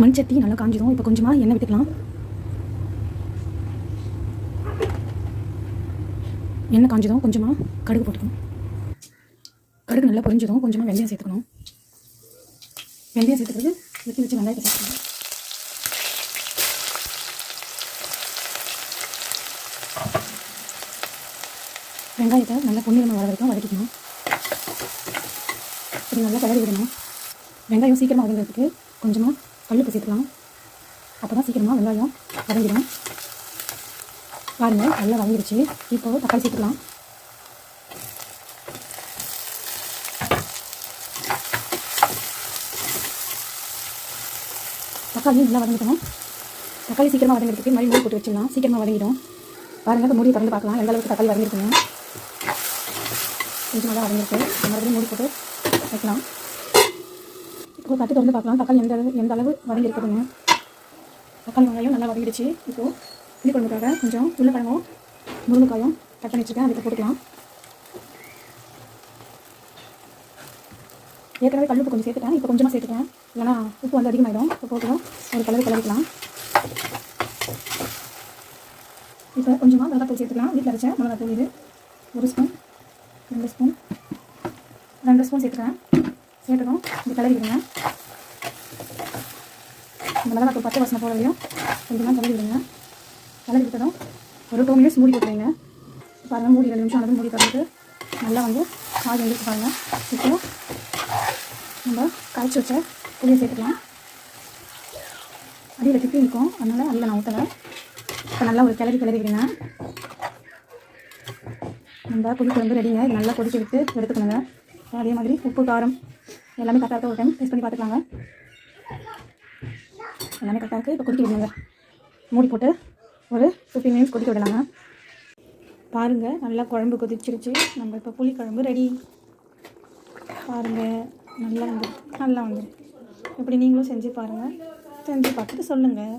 மண் சட்டி நல்லா காஞ்சிடும் இப்போ கொஞ்சமாக எண்ணெய் விட்டுக்கலாம். எண்ணெய் காஞ்சதும் கொஞ்சமாக கடுகு போட்டுக்கணும். கடுகு நல்லா பொரிஞ்சதும் கொஞ்சமாக வெந்தயம் சேர்த்துக்கணும். வெந்தயம் சேர்த்துக்கிறது வெட்டி வச்சு வெங்காயத்தை சேர்த்துக்கணும். வெங்காயத்தை நல்லா பொன்னிறமாக வர வரைக்கும் வதக்கிக்கணும். இப்படி நல்லா கலரி விடணும். வெங்காயம் சீக்கிரமாக வதங்கிறதுக்கு கொஞ்சமாக கல்லுப்பு சேர்த்துக்கலாம். அப்போ தான் சீக்கிரமாக வெங்காயம் வதங்கிடும். பாருங்கள் நல்லா வதங்கிடுச்சு. இப்போ தக்காளி சேர்த்துக்கலாம். தக்காளி நல்லா வதங்கிட்டோம். தக்காளி சீக்கிரமாக வதங்கிறதுக்கு மறுபடியும் மூடி போட்டு வச்சிடலாம். சீக்கிரமாக வதங்கிடும். பாருங்கள் இப்போ மூடி திறந்து பார்க்கலாம். எந்த அளவுக்கு தக்காளி வதங்கிருக்குங்க கொஞ்சம் நல்லா வதங்கிருக்கு மறுபடியும் மூடி போட்டு வைக்கலாம். இப்போ பார்த்து திறந்து பார்க்கலாம். தக்காளி எந்த அளவு எந்த அளவு வதங்கியிருக்குதுங்க தக்காளி வெங்காயம் நல்லா வதங்கிடுச்சு. இப்போது புளி குழம்புக்காக கொஞ்சம் உருளைக்கிழங்கும் முருங்கைக்காயும் கட் பண்ணி வச்சுருக்கேன். அதுக்கு போட்டுக்கலாம். ஏற்கனவே கல்லுப்பு கொஞ்சம் சேர்த்துட்டேன். இப்போ கொஞ்சமாக சேர்த்துட்டேன் இல்லைனா உப்பு வந்து அதிகமாகிடும் இப்போ போட்டுக்கலாம் ஒரு கலவை கலவிக்கலாம். இப்போ கொஞ்சமாக மிளகாத்தூள் சேர்த்துக்கலாம். வீட்டில் அரைச்ச மிளகாத்தூள் இது. ஒரு ஸ்பூன் ரெண்டு ஸ்பூன் ரெண்டு ஸ்பூன் சேர்த்துக்கிறேன். சேர்த்துக்கணும் இது கலரி விடுங்க இந்த இப்போ பச்சை வாசனை போட கொஞ்சமாக கலரி விடுங்க விட்டதும் ஒரு டூ மினிட்ஸ் மூடி போட்டுருங்க. பாருங்கள் மூடி ரெண்டு நிமிஷம் ஆனது மூடி திறந்துட்டு நல்லா வந்து காய் வந்து பாருங்கள் இப்போ நம்ம கரைச்சி வச்ச புளியை சேர்த்துக்கலாம். அடியில் திப்பி இருக்கும். அதனால் அதில் நான் ஊற்றலை இப்போ நல்லா ஒரு கிளறி கிளறி நம்ம புளி குழம்பு ரெடிங்க நல்லா கொதிக்க விட்டு எடுத்துக்கணுங்க. அதே மாதிரி உப்பு காரம் எல்லாமே கரெக்டாக இருக்க ஒரு டைம் டேஸ்ட் பண்ணி பார்த்துக்கலாங்க. எல்லாமே கரெக்டாக இருக்குது இப்போ கொதிக்க விடுங்க. மூடி போட்டு ஒரு ஃபிஃப்டீன் மினிட்ஸ் கொதிக்க விடலாங்க. பாருங்கள் நல்லா குழம்பு கொதிச்சிருச்சு. நம்ம இப்போ புளி குழம்பு ரெடி பாருங்கள் நல்லா வந்து நல்லா வந்து. இப்படி நீங்களும் செஞ்சு பாருங்கள் செஞ்சு பார்த்துட்டு சொல்லுங்கள்